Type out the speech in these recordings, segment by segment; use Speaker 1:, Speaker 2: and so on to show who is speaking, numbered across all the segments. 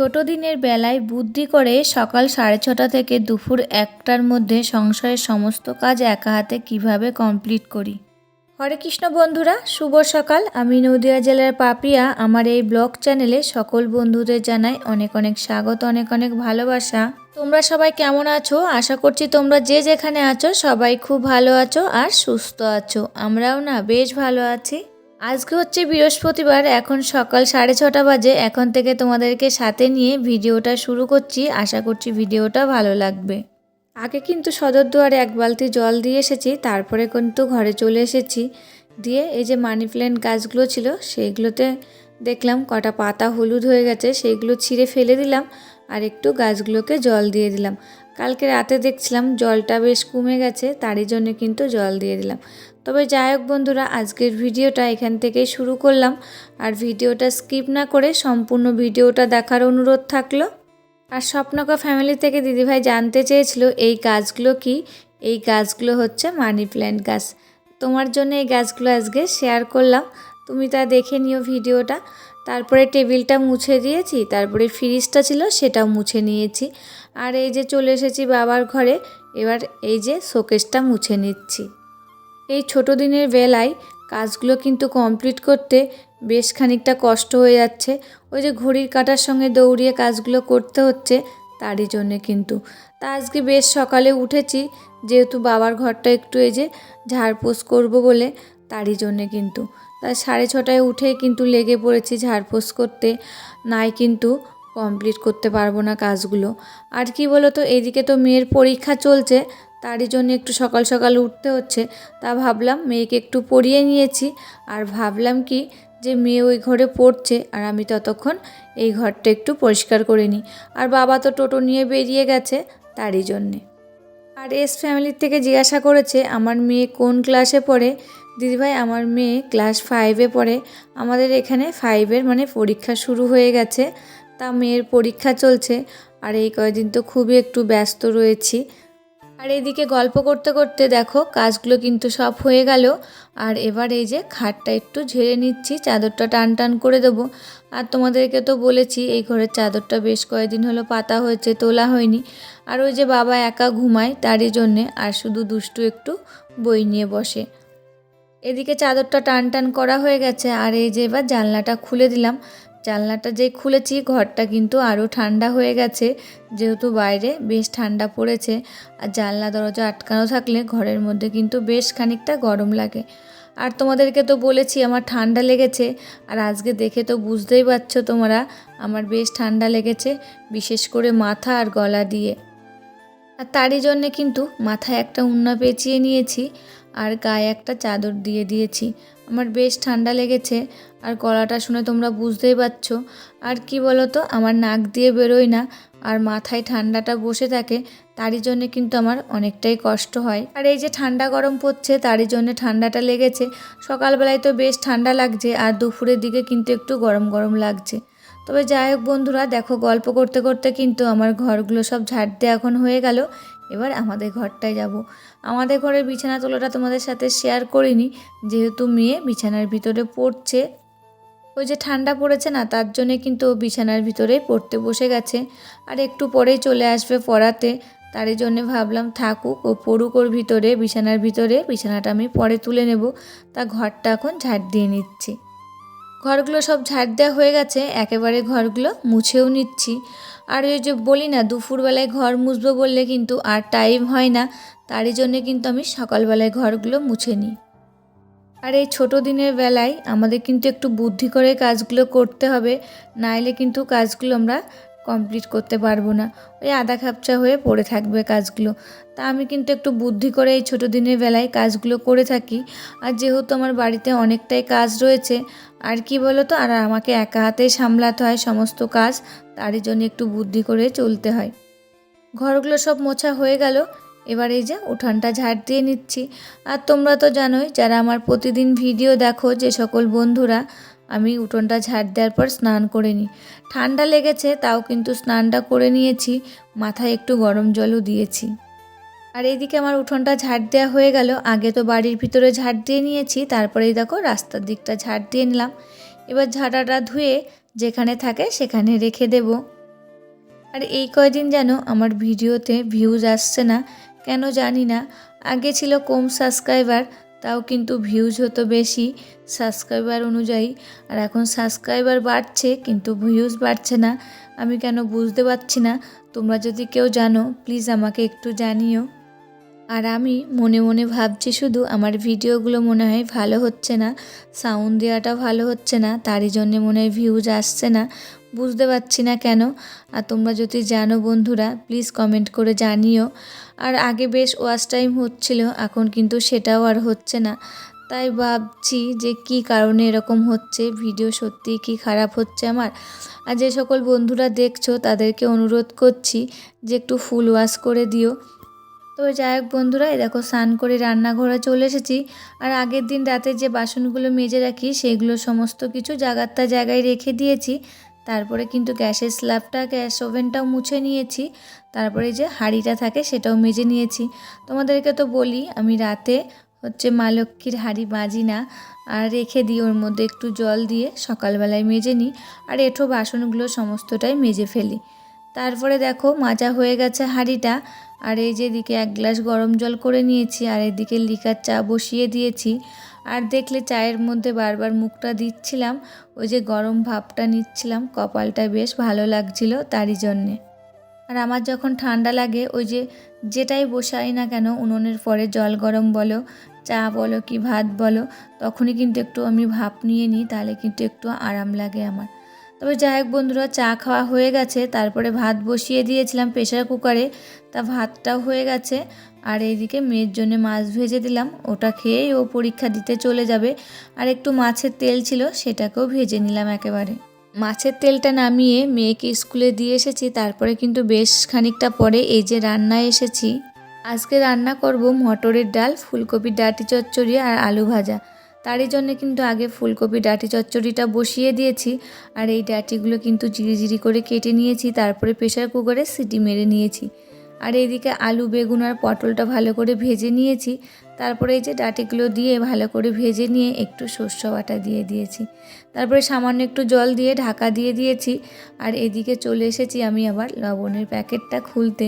Speaker 1: ছোট দিনের বেলায় বুদ্ধি করে সকাল সাড়ে ছটা থেকে দুপুর একটার মধ্যে সংসারের সমস্ত কাজ একা হাতে কীভাবে কমপ্লিট করি? হরে কৃষ্ণ বন্ধুরা, শুভ সকাল। আমি নদিয়া জেলার পাপিয়া। আমার এই ব্লগ চ্যানেলে সকল বন্ধুদের জানাই অনেক অনেক স্বাগত, অনেক অনেক ভালোবাসা। তোমরা সবাই কেমন আছো? আশা করছি তোমরা যে যেখানে আছো সবাই খুব ভালো আছো আর সুস্থ আছো। আমরাও না বেশ ভালো আছি। আজকে হচ্ছে বৃহস্পতিবার, এখন সকাল সাড়ে ছটা বাজে। এখন থেকে তোমাদেরকে সাথে নিয়ে ভিডিওটা শুরু করছি। আশা করছি ভিডিওটা ভালো লাগবে। আগে কিন্তু সদর দুয়ারে এক বালতি জল দিয়ে এসেছি, তারপরে কিন্তু ঘরে চলে এসেছি। দিয়ে এই যে মানি প্ল্যান্ট গাছগুলো ছিল, সেইগুলোতে দেখলাম কটা পাতা হলুদ হয়ে গেছে, সেইগুলো ছিঁড়ে ফেলে দিলাম আর একটু গাছগুলোকে জল দিয়ে দিলাম। কালকে রাতে দেখছিলাম জলটা বেশ কমে গেছে, তারই জন্য কিন্তু জল দিয়ে দিলাম। তবে যাই হোক বন্ধুরা, আজকের ভিডিওটা এখান থেকেই শুরু করলাম। আর ভিডিওটা স্কিপ না করে সম্পূর্ণ ভিডিওটা দেখার অনুরোধ থাকল। আর স্বপ্নকা ফ্যামিলি থেকে দিদিভাই জানতে চেয়েছিল, এই গাছগুলো কি? এই গাছগুলো হচ্ছে মানি প্ল্যান্ট গাছ। তোমার জন্য এই গাছগুলো আজকে শেয়ার করলাম। তুমি তা দেখে নিও ভিডিওটা। তারপরে টেবিলটা মুছে দিয়েছি, তারপরে ফ্রিজটা ছিল সেটাও মুছে নিয়েছি। আর এই যে চলে এসেছি বাবার ঘরে, এবার এই যে শোকেসটা মুছে নিচ্ছি। এই ছোট দিনের বেলায় কাজগুলো কিন্তু কমপ্লিট করতে বেশ খানিকটা কষ্ট হয়ে যাচ্ছে। ওই যে ঘড়ির কাটার সঙ্গে দৌড়িয়ে কাজগুলো করতে হচ্ছে, তারই জন্যে কিন্তু। তা আজকে বেশ সকালে উঠেছি, যেহেতু বাবার ঘরটা একটু এই যে ঝাড়পোছ করব বলে, তারই জন্যে কিন্তু। তাই সাড়ে ছটায় উঠে কিন্তু লেগে পড়েছি ঝাড়পোছ করতে, নাই কিন্তু কমপ্লিট করতে পারব না কাজগুলো। আর কি বলো তো এইদিকে তো মেয়ের পরীক্ষা চলছে তারই জন্য একটু সকাল সকাল উঠতে হচ্ছে। তা ভাবলাম মেয়েকে একটু পড়িয়ে নিয়েছি। আর ভাবলাম কি যে মেয়ে ওই ঘরে পড়ছে আর আমি ততক্ষণ এই ঘরটা একটু পরিষ্কার করে নিই। আর বাবা তো টোটো নিয়ে বেরিয়ে গেছে তারই জন্যে। আর এস ফ্যামিলির থেকে জিজ্ঞাসা করেছে, আমার মেয়ে কোন ক্লাসে পড়ে? দিদিভাই, আমার মেয়ে ক্লাস ফাইভে পড়ে। আমাদের এখানে ফাইভের মানে পরীক্ষা শুরু হয়ে গেছে। তা মেয়ের পরীক্ষা চলছে। আর এই কয়দিন তো খুবই একটু ব্যস্ত রয়েছি। আর এদিকে গল্প করতে করতে দেখো, কাজগুলো কিন্তু সব হয়ে গেল। আর এবার এই যে খাটটা একটু ঝেড়ে নিচ্ছি, চাদরটা টান টান করে দেবো। আর তোমাদেরকে তো বলেছি, এই ঘরের চাদরটা বেশ কয়েকদিন হলো পাতা হয়েছে, তোলা হয়নি। আর ওই যে বাবা একা ঘুমায় তারই জন্যে, আর শুধু দুষ্টু একটু বই নিয়ে বসে। এদিকে চাদরটা টান টান করা হয়ে গেছে, আর এই যে এবার জানলাটা খুলে দিলাম। জানলাটা যে খুলেছি, ঘরটা কিন্তু আরও ঠান্ডা হয়ে গেছে। যেহেতু বাইরে বেশ ঠান্ডা পড়েছে আর জানলা, দরজা আটকানো থাকলে ঘরের মধ্যে কিন্তু বেশ খানিকটা গরম লাগে। আর তোমাদেরকে তো বলেছি, আমার ঠান্ডা লেগেছে। আর আজকে দেখে তো বুঝতেই পারছ তোমরা, আমার বেশ ঠান্ডা লেগেছে, বিশেষ করে মাথা আর গলা দিয়ে। আর তারই জন্যে কিন্তু মাথায় একটা উন্না পেঁচিয়ে নিয়েছি। আর গায়ে একটা চাদর দিয়ে দিয়েছি। আমার বেশ ঠান্ডা লেগেছে। আর গলাটা শুনে তোমরা বুঝতেই পারছ। আর কি বলো তো আমার নাক দিয়ে বেরোয় না। আর মাথায় ঠান্ডাটা বসে থাকে, তারই জন্যে কিন্তু আমার অনেকটাই কষ্ট হয়। আর এই যে ঠান্ডা গরম পড়ছে, তারই জন্যে ঠান্ডাটা লেগেছে। সকালবেলায় তো বেশ ঠান্ডা লাগছে, আর দুপুরের দিকে কিন্তু একটু গরম গরম লাগছে। তবে যাই হোক বন্ধুরা, দেখো গল্প করতে করতে কিন্তু আমার ঘরগুলো সব ঝাড় দিয়ে এখন হয়ে গেল। এবার আমাদের ঘরটায় যাব। আমাদের ঘরের বিছানা তোলাটা তোমাদের সাথে শেয়ার করিনি। যেহেতু মেয়ে বিছানার ভিতরে পড়ছে। ওই যে ঠান্ডা পড়েছে না, তার জন্যে কিন্তু ও বিছানার ভিতরেই পড়তে বসে গেছে। আর একটু পরেই চলে আসবে পড়াতে। তারই জন্যে ভাবলাম, থাকুক, ও পড়ুক ওর ভিতরে, বিছানার ভিতরে। বিছানাটা আমি পরে তুলে নেব। তা ঘরটা এখন ঝাড় দিয়ে নিচ্ছি। ঘরগুলো সব ঝাড় দেওয়া হয়ে গেছে, একেবারে ঘরগুলো মুছেও নিচ্ছি। আর ওই যে বলি না, দুপুরবেলায় ঘর মুছবো বললে কিন্তু আর টাইম হয় না, তারই জন্য কিন্তু আমি সকালবেলায় ঘরগুলো মুছে নিই। আর এই ছোটো দিনের বেলায় আমাদের কিন্তু একটু বুদ্ধি করে কাজগুলো করতে হবে, নাইলে কিন্তু কাজগুলো আমরা কমপ্লিট করতে পারব না। ওই আধা খাপচা হয়ে পড়ে থাকবে কাজগুলো। তা আমি কিন্তু একটু বুদ্ধি করে এই ছোটো দিনের বেলায় কাজগুলো করে থাকি। আর যেহেতু আমার বাড়িতে অনেকটাই কাজ রয়েছে, আর কি বলো তো আর আমাকে একা হাতেই সামলাতে হয় সমস্ত কাজ, তারই জন্য একটু বুদ্ধি করে চলতে হয়। ঘরগুলো সব মোছা হয়ে গেল। এবার এই যে উঠানটা ঝাড় দিয়ে নিচ্ছি। আর তোমরা তো জানোই, যারা আমার প্রতিদিন ভিডিও দেখো, যে সকল বন্ধুরা আমি উঠোনটা ঝাড় দেওয়ার পর স্নান করে নিই। ঠান্ডা লেগেছে, তাও কিন্তু স্নানটা করে নিয়েছি, মাথায় একটু গরম জলও দিয়েছি। আর এইদিকে আমার উঠোনটা ঝাড় দেওয়া হয়ে গেল, আগে তো বাড়ির ভিতরে ঝাড় দিয়ে নিয়েছি, তারপরেই দেখো রাস্তার দিকটা ঝাড় দিয়ে নিলাম। এবার ঝাড়াটা ধুয়ে যেখানে থাকে সেখানে রেখে দেব। আর এই কয়দিন যেন আমার ভিডিওতে ভিউজ আসছে না, কেন জানি না। আগে ছিল কম সাবস্ক্রাইবার তাও কিন্তু ভিউজ হতো বেশি সাবস্ক্রাইবার অনুযায়ী। আর এখন সাবস্ক্রাইবার বাড়ছে, কিন্তু ভিউজ বাড়ছে না। আমি কেন বুঝতে পারছি না। তোমরা যদি কেউ জানো প্লিজ আমাকে একটু জানিও। আর আমি মনে মনে ভাবছি শুধু আমার ভিডিওগুলো মনে হয় ভালো হচ্ছে না সাউন্ড দেওয়াটা ভালো হচ্ছে না, তারই জন্যে মনে হয় ভিউজ আসছে না। বুঝতে পারছি না কেন। আর তোমরা যদি জানো বন্ধুরা প্লিজ কমেন্ট করে জানিও। আর আগে বেশ ওয়াশ টাইম হচ্ছিল, এখন কিন্তু সেটাও আর হচ্ছে না। তাই ভাবছি যে কি কারণে এরকম হচ্ছে, ভিডিও সত্যিই কি খারাপ হচ্ছে আমার? আর যে সকল বন্ধুরা দেখছ, তাদেরকে অনুরোধ করছি যে একটু ফুল ওয়াশ করে দিও। তো যাই হোক বন্ধুরা, এই দেখো স্নান করে রান্নাঘরে চলে এসেছি। আর আগের দিন রাতে যে বাসনগুলো মেজে রাখি, সেগুলো সমস্ত কিছু জায়গার জায়গায় রেখে দিয়েছি। তারপরে কিন্তু গ্যাসের স্ল্যাবটা গ্যাস ওভেনটাও মুছে নিয়েছি। তারপরে যে হাঁড়িটা থাকে সেটাও মেজে নিয়েছি। তোমাদেরকে তো বলি, আমি রাতে হচ্ছে মা লক্ষ্মীর হাঁড়ি বাজি না। আর রেখে দিই ওর মধ্যে একটু জল দিয়ে, সকালবেলায় মেজে নিই। আর এঁঠো বাসনগুলো সমস্তটাই মেজে ফেলি। তারপরে দেখো মাজা হয়ে গেছে হাঁড়িটা। আর এই যে দিকে এক গ্লাস গরম জল করে নিয়েছি, আর এদিকে লিকার চা বসিয়ে দিয়েছি। আর দেখলে চায়ের মধ্যে বারবার মুখটা দিচ্ছিলাম, ওই যে গরম ভাবটা নিচ্ছিলাম, কপালটা বেশ ভালো লাগছিল তারই জন্যে। আর আমার যখন ঠান্ডা লাগে, ওই যে যেটাই বসাই না কেন, উনুনের পরে জল গরম বলো, চা বলো কি ভাত বলো, তখনই কিন্তু একটু আমি ভাপ নিয়ে নিই, তাহলে কিন্তু একটু আরাম লাগে আমার। তবে যাই হোক বন্ধুরা, চা খাওয়া হয়ে গেছে। তারপরে ভাত বসিয়ে দিয়েছিলাম প্রেশার কুকারে। তা ভাতটাও হয়ে গেছে। আর এইদিকে মেয়ের জন্য মাছ ভেজে দিলাম। ওটা খেয়েই ও পরীক্ষা দিতে চলে যাবে। আর একটু মাছের তেল ছিল, সেটাকেও ভেজে নিলাম একেবারে। মাছের তেলটা নামিয়ে মেয়েকে স্কুলে দিয়ে এসেছি। তারপরে কিন্তু বেশ খানিকটা পরে এই যে রান্নায় এসেছি। আজকে রান্না করব মটরের ডাল, ফুলকপির ডাটি চচ্চড়ি আর আলু ভাজা। তারই জন্য কিন্তু আগে ফুলকপি ডাঁটি চচ্চড়িটা বসিয়ে দিয়েছি। আর এই ডাঁটিগুলো কিন্তু জিরি করে কেটে নিয়েছি, তারপরে প্রেশার কুকারে সিটি মেরে নিয়েছি। আর এইদিকে আলু, বেগুন আর পটলটা ভালো করে ভেজে নিয়েছি। তারপরে এই যে ডাটিগুলো দিয়ে ভালো করে ভেজে নিয়ে একটু শস্য বাটা দিয়ে দিয়েছি। তারপরে সামান্য একটু জল দিয়ে ঢাকা দিয়ে দিয়েছি। আর এদিকে চলে এসেছি আমি আবার লবণের প্যাকেটটা খুলতে।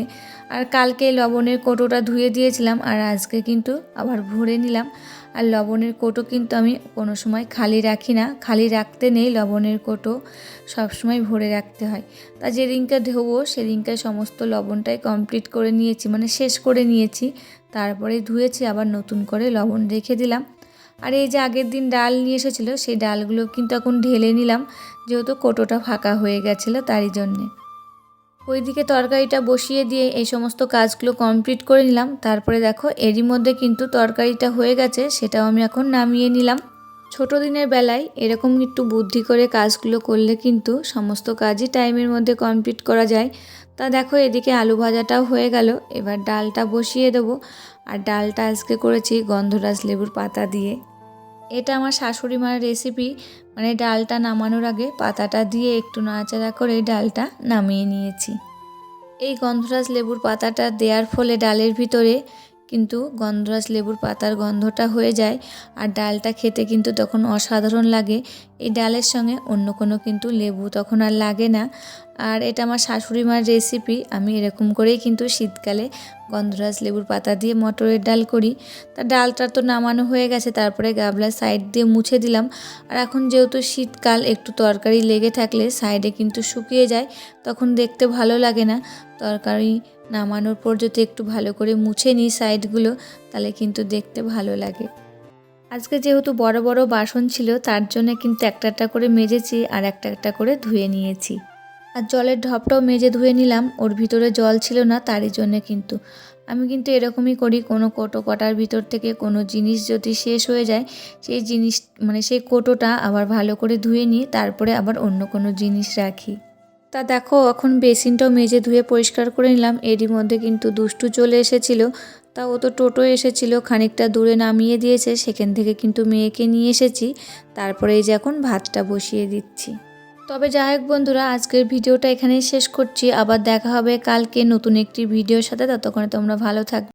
Speaker 1: আর কালকে লবণের কোটোটা ধুয়ে দিয়েছিলাম, আর আজকে কিন্তু আবার ভরে নিলাম। আর লবণের কোটো কিন্তু আমি কোনো সময় খালি রাখি না। খালি রাখতে নেই লবণের কোটো সবসময় ভরে রাখতে হয়। তা যেদিনকে ধোবো সেদিনকে সমস্ত লবণটাই কমপ্লিট করে নিয়েছি মানে শেষ করে নিয়েছি। তারপরে ধুয়েছি, আবার নতুন করে লবণ রেখে দিলাম। আর এই যে আগের দিন ডাল নিয়ে এসেছিল, সেই ডালগুলো কিন্তু এখন ঢেলে নিলাম, যেহেতু কোটোটা ফাঁকা হয়ে গেছিল তারই জন্যে। ওইদিকে তরকারিটা বসিয়ে দিয়ে এই সমস্ত কাজগুলো কমপ্লিট করে নিলাম। তারপরে দেখো, এরই মধ্যে কিন্তু তরকারিটা হয়ে গেছে, সেটাও আমি এখন নামিয়ে নিলাম। ছোট দিনের বেলায় এরকম একটু বুদ্ধি করে কাজগুলো করলে কিন্তু সমস্ত কাজই টাইমের মধ্যে কমপ্লিট করা যায়। তা দেখো, এদিকে আলু ভাজাটাও হয়ে গেল। এবার ডালটা বসিয়ে দেবো। আর ডালটা আজকে করেছি গন্ধরাজ লেবুর পাতা দিয়ে। এটা আমার শাশুড়ি মার রেসিপি মানে ডালটা নামানোর আগে পাতাটা দিয়ে একটু নাড়াচাড়া করে ডালটা নামিয়ে নিয়েছি। এই গন্ধরাজ লেবুর পাতাটা দেওয়ার ফলে ডালের ভিতরে কিন্তু গন্ধরাজ লেবুর পাতার গন্ধটা হয়ে যায় আর ডালটা খেতে কিন্তু তখন অসাধারণ লাগে। এই ডালের সঙ্গে অন্য কোনো কিন্তু লেবু তখন আর লাগে না। আর এটা আমার শাশুড়ি মার রেসিপি আমি এরকম করেই কিন্তু শীতকালে গন্ধরাজ লেবুর পাতা দিয়ে মটরের ডাল করি। তা ডালটা তো নামানো হয়ে গেছে, তারপরে গাবলার সাইড দিয়ে মুছে দিলাম। আর এখন যেহেতু শীতকাল, একটু তরকারি লেগে থাকলে সাইডে কিন্তু শুকিয়ে যায়, তখন দেখতে ভালো লাগে না। তরকারি নামানোর পর যদি একটু ভালো করে মুছে নিই সাইডগুলো তাহলে কিন্তু দেখতে ভালো লাগে। আজকে যেহেতু বড় বড় বাসন ছিল, তার জন্য কিন্তু একটা একটা করে মেজেছি আর একটা একটা করে ধুয়ে নিয়েছি। আর জলের ঢপটাও মেজে ধুয়ে নিলাম। ওর ভিতরে জল ছিল না, তারই জন্যে কিন্তু। আমি কিন্তু এরকমই করি, কোনো কোটো কটার ভিতর থেকে কোনো জিনিস যদি শেষ হয়ে যায়, সেই জিনিস মানে সেই কোটোটা আবার ভালো করে ধুয়ে নিই তারপরে আবার অন্য কোনো জিনিস রাখি। তা দেখো, এখন বেসিনটাও মেজে ধুয়ে পরিষ্কার করে নিলাম। এরই মধ্যে কিন্তু দুষ্টু চলে এসেছিল। তা ও তো টোটো এসেছিল, খানিকটা দূরে নামিয়ে দিয়েছে। সেখান থেকে কিন্তু মেয়েকে নিয়ে এসেছি। তারপরে এই যে এখন ভাতটা বসিয়ে দিচ্ছি। তবে যাই হোক বন্ধুরা, আজকের ভিডিওটা এখানেই শেষ করছি। আবার দেখা হবে কালকে নতুন একটি ভিডিওর সাথে। ততক্ষণে তোমরা ভালো থাকবে।